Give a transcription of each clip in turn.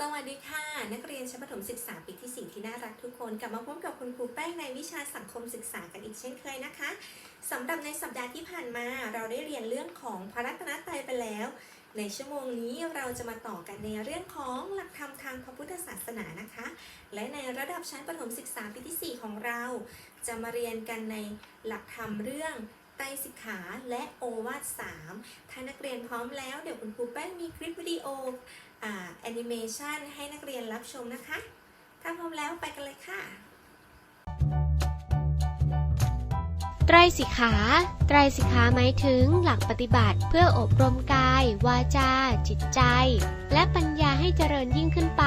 สวัสดีค่ะ นักเรียนชั้นประถมศึกษาปีที่ 4 ที่น่ารักทุกคนกลับมาพบกับคุณครูแป้งในวิชาสังคมศึกษากันอีกเช่นเคยนะคะสำหรับในสัปดาห์ที่ผ่านมา เราได้เรียนเรื่องของพระรัตนตรัยไปแล้ว ในชั่วโมงนี้เราจะมาต่อกันในเรื่องของหลักธรรมทางพระพุทธศาสนานะคะ และในระดับชั้นประถมศึกษาปีที่ 4 ของเรา จะมาเรียนกันในหลักธรรมเรื่องไตรสิกขาและโอวาทสามถ้านักเรียนพร้อมแล้วเดี๋ยวคุณครูแป้งมีคลิปวิดีโอ นิเมชันให้นักเรียนรับชมนะคะ ถ้าพร้อมแล้วไปกันเลยค่ะ ไตรสิกขา ไตรสิกขาหมายถึงหลักปฏิบัติเพื่ออบรมกาย วาจา จิตใจ และปัญญาให้เจริญยิ่งขึ้นไป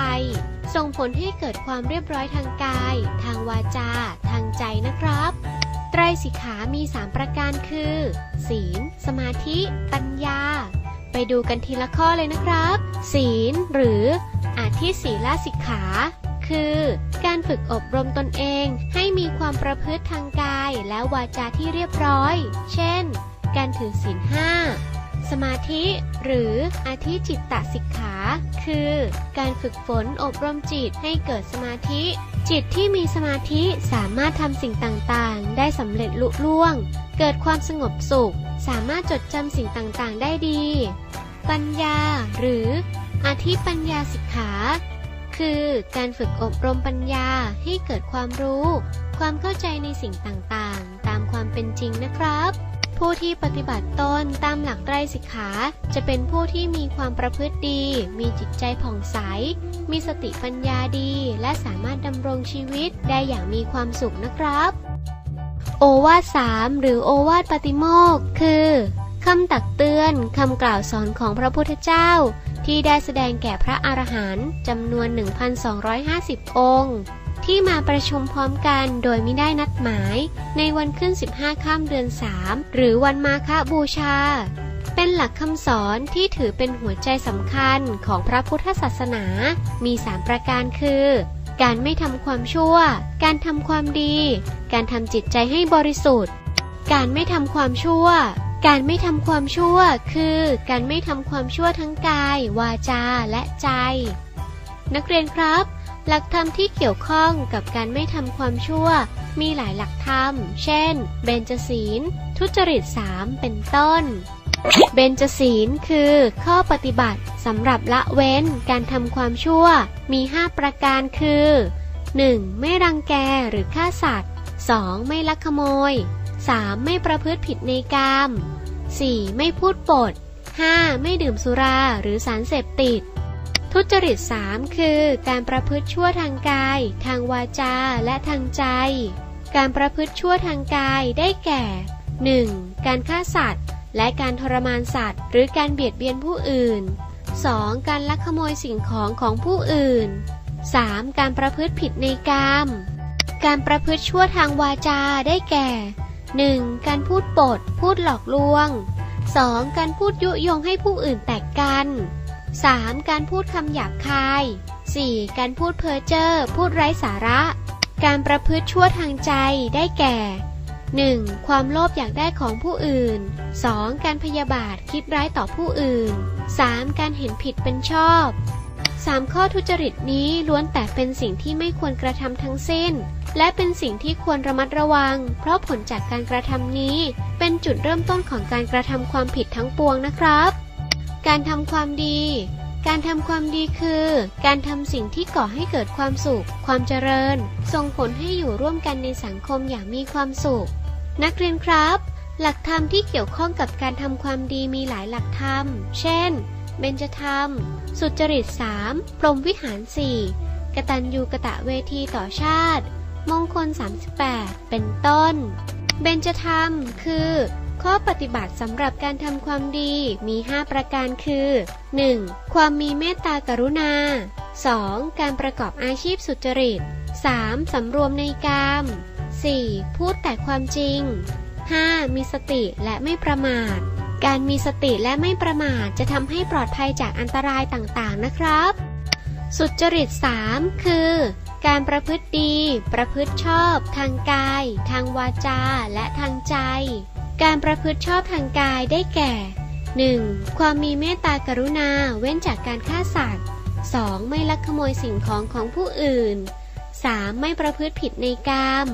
ส่งผลให้เกิดความเรียบร้อยทางกาย ทางวาจา ทางใจนะครับ ไตรสิกขามี 3 ประการคือ ศีล สมาธิ ปัญญา ไปดูกันทีละข้อเลยนะครับ ศีล หรืออาทิศีลสิกขา คือ การฝึกอบรมตนเองให้มีความประพฤติทางกายและวาจาที่เรียบร้อย เช่น การถือศีลห้า สมาธิหรืออาทิจิตตสิกขา คือการฝึกฝนอบรมจิตให้เกิดสมาธิ จิตที่มีสมาธิสามารถทำสิ่งต่างๆ ได้สำเร็จลุล่วง เกิดความสงบสุข สามารถจดจำสิ่งต่างๆ ได้ดี ปัญญาหรืออาทิปัญญาสิกขา คือการฝึกอบรมปัญญาให้เกิดความรู้ ความเข้าใจในสิ่งต่างๆ ตามความเป็นจริงนะครับ ผู้ที่ปฏิบัติตนตามหลักไตรสิกขา จะเป็นผู้ที่มีความประพฤติดี มีจิตใจผ่องใส มีสติปัญญาดี และสามารถดำรงชีวิตได้อย่างมีความสุขนะครับ โอวาทสามหรือโอวาทปาติโมกคือคำตักเตือนคำกล่าวสอนของพระพุทธเจ้า ที่ได้แสดงแก่พระอรหันต์จำนวน 1,250 องค์ ที่มาประชุมพร้อมกันโดยไม่ได้นัดหมาย ในวันขึ้น 15 ข้ามเดือน 3 หรือวันมาฆบูชา เป็นหลักคำสอนที่ถือเป็นหัวใจสำคัญของพระพุทธศาสนา มี 3 ประการคือ การไม่ทำความชั่ว การทำความดี การทำจิตใจให้บริสุทธิ์ การไม่ทำความชั่วการไม่ทำความชั่วคือ การไม่ทำความชั่วทั้งกาย วาจาและใจ นักเรียนครับ หลักธรรมที่เกี่ยวข้องกับการไม่ทำความชั่ว มีหลายหลักธรรม เช่น เบญจศีล ทุจริตสามเป็นต้น เบญจศีลคือ ข้อปฏิบัติสำหรับละเว้นการทำความชั่ว มี 5 ประการคือ 1. ไม่รังแกหรือฆ่าสัตว์ 2. ไม่ลักขโมย 3. ไม่ประพฤติผิดในกาม 4. ไม่พูดปด 5. ไม่ดื่มสุราหรือสารเสพติด ทุจริต 3 คือ การประพฤติชั่วทางกาย ทางวาจาและทางใจ การประพฤติชั่วทางกายได้แก่ 1. การฆ่าสัตว์ และการทรมานสัตว์ หรือการเบียดเบียนผู้อื่น 2. การลักขโมยสิ่งของของผู้อื่น 3. การประพฤติผิดในกามการประพฤติชั่วทางวาจาได้แก่ 1. การพูดปด พูดหลอกลวง 2. การพูดยุยงให้ผู้อื่นแตกกัน 3. การพูดคำหยาบคาย 4. การพูดเพ้อเจ้อ พูดไร้สาระ การประพฤติชั่วทางใจ ได้แก่ 1. ความโลภอยากได้ของผู้อื่น 2. การพยาบาทคิดร้ายต่อผู้อื่น 3. การเห็นผิดเป็นชอบ 3 ข้อทุจริตนี้ล้วนแต่เป็นสิ่งที่ไม่ควรกระทำทั้งสิ้น และเป็นสิ่งที่ควรระมัดระวัง เพราะผลจากการกระทำนี้ เป็นจุดเริ่มต้นของการกระทำความผิดทั้งปวงนะครับ การทำความดี การทำความดีคือ การทำสิ่งที่ก่อให้เกิดความสุข ความเจริญ ส่งผลให้อยู่ร่วมกันในสังคมอย่างมีความสุข นักเรียนครับ หลักธรรมที่เกี่ยวข้องกับการทำความดีมีหลายหลักธรรม เช่น เบญจธรรม สุจริตสามพรหมวิหารสี่กตัญญูกะตะเวทีต่อชาติ มงคล 38 เป็นต้น เบญจธรรมคือ ข้อปฏิบัติสำหรับการทำความดีมี 5 ประการคือ 1. ความมีเมตตากรุณา 2. การประกอบอาชีพสุจริต 3. สำรวมในกาม 4. พูดแต่ความจริง 5. มีสติและไม่ประมาท การมีสติและไม่ประมาทจะทำให้ปลอดภัยจากอันตรายต่างๆนะครับ สุจริต 3 คือ การประพฤติดี ประพฤติชอบ ทางกาย ทางวาจา และทางใจ การประพฤติชอบทางกายได้แก่ 1. ความมีเมตตากรุณาเว้นจากการฆ่าสัตว์ 2. ไม่ลักขโมยสิ่งของของผู้อื่น 3. ไม่ประพฤติผิดในกาม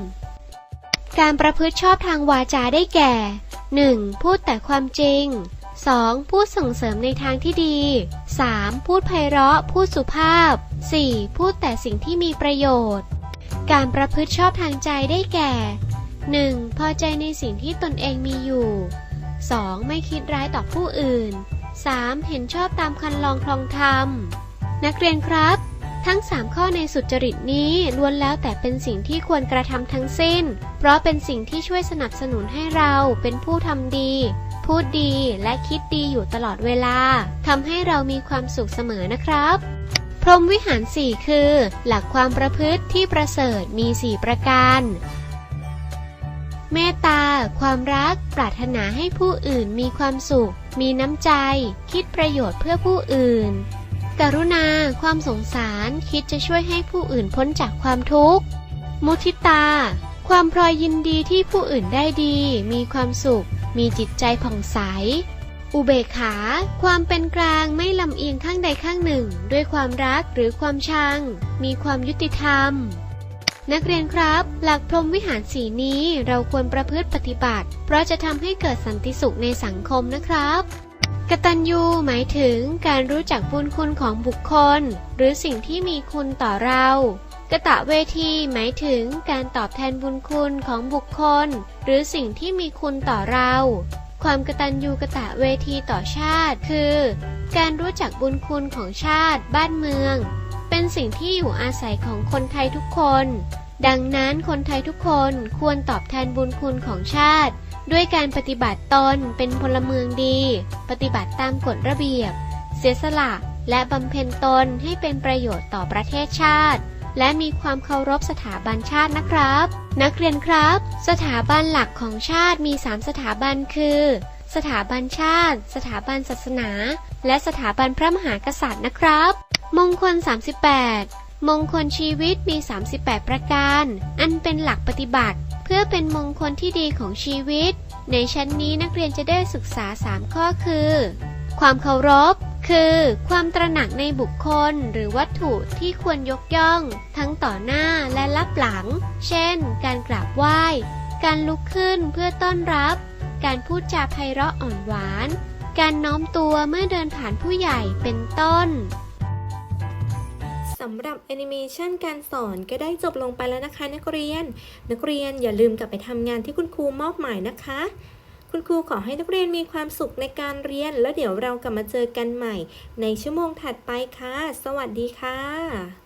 การประพฤติชอบทางวาจาได้แก่ 1. พูดแต่ความจริง 2. พูดส่งเสริมในทางที่ดี 3. พูดไพเราะ พูดสุภาพ 4. พูดแต่สิ่งที่มีประโยชน์ การประพฤติชอบทางใจได้แก่ 1. พอใจในสิ่งที่ตนเองมีอยู่ 2. ไม่คิดร้ายต่อผู้อื่น 3. เห็นชอบตามคันลองคลองธรรม นักเรียนครับ ทั้ง 3 ข้อในสุจริตนี้ล้วนแล้วแต่เป็นสิ่งที่ควรกระทำทั้งสิ้น เพราะเป็นสิ่งที่ช่วยสนับสนุนให้เราเป็นผู้ทำดี พูดดีและคิดดีอยู่ตลอดเวลาทำให้เรามีความสุขเสมอนะครับ พรหมวิหาร 4 คือ หลักความประพฤติที่ประเสริฐมี 4 ประการ เมตตา ความรัก ปรารถนาให้ผู้อื่นมีความสุข มีน้ำใจ คิดประโยชน์เพื่อผู้อื่น กรุณา ความสงสาร คิดจะช่วยให้ผู้อื่นพ้นจากความทุกข์ มุทิตา ความพลอยยินดีที่ผู้อื่นได้ดี มีความสุข มีจิตใจผ่องใส อุเบกขา ความเป็นกลางไม่ลำเอียงข้างใดข้างหนึ่ง ด้วยความรักหรือความชัง มีความยุติธรรม นักเรียนครับ หลักพรหมวิหารสีนี้เราควรประพฤติปฏิบัติ เพราะจะทำให้เกิดสันติสุขในสังคมนะครับกตัญญูหมายถึงการรู้จักบุญคุณของบุคคล หรือสิ่งที่มีคุณต่อเรากตะเวทีหมายถึงการตอบแทนบุญคุณของบุคคล หรือสิ่งที่มีคุณต่อเรา ความกตัญญูกตะเวทีต่อชาติ คือ การรู้จักบุญคุณของชาติ บ้านเมือง เป็นสิ่งที่อยู่อาศัยของคนไทยทุกคน ดังนั้นคนไทยทุกคนควรตอบแทนบุญคุณของชาติ ด้วยการปฏิบัติตนเป็นพลเมืองดี ปฏิบัติตามกฎระเบียบ เสียสละและบำเพ็ญตนให้เป็นประโยชน์ต่อประเทศชาติ และมีความเคารพสถาบันชาตินะครับ นักเรียนครับ สถาบันหลักของชาติมี 3 สถาบันคือ สถาบันชาติ สถาบันศาสนา และสถาบันพระมหากษัตริย์นะครับ มงคล 38 มงคลชีวิตมี 38 ประการ อันเป็นหลักปฏิบัติ เพื่อเป็นมงคลที่ดีของชีวิต ในชั้นนี้นักเรียนจะได้ศึกษา 3 ข้อคือ ความเคารพ คือ ความตระหนักในบุคคลหรือวัตถุที่ควรยกย่อง ทั้งต่อหน้าและรับหลัง เช่น การกราบไหว้ การลุกขึ้นเพื่อต้อนรับ การพูดจาไพเราะอ่อนหวาน การน้อมตัวเมื่อเดินผ่านผู้ใหญ่เป็นต้นำหรับแอนิเมชันการสอนก็ได้จบลงไปแล้วนะคะ นักเรียน นักเรียนอย่าลืมกลับไปทำงานที่คุณครูมอบหมายนะคะ คุณครูขอให้นักเรียนมีความสุขในการเรียน แล้วเดี๋ยวเรากลับมาเจอกันใหม่ ในชั่วโมงถัดไปค่ะ สวัสดีค่ะ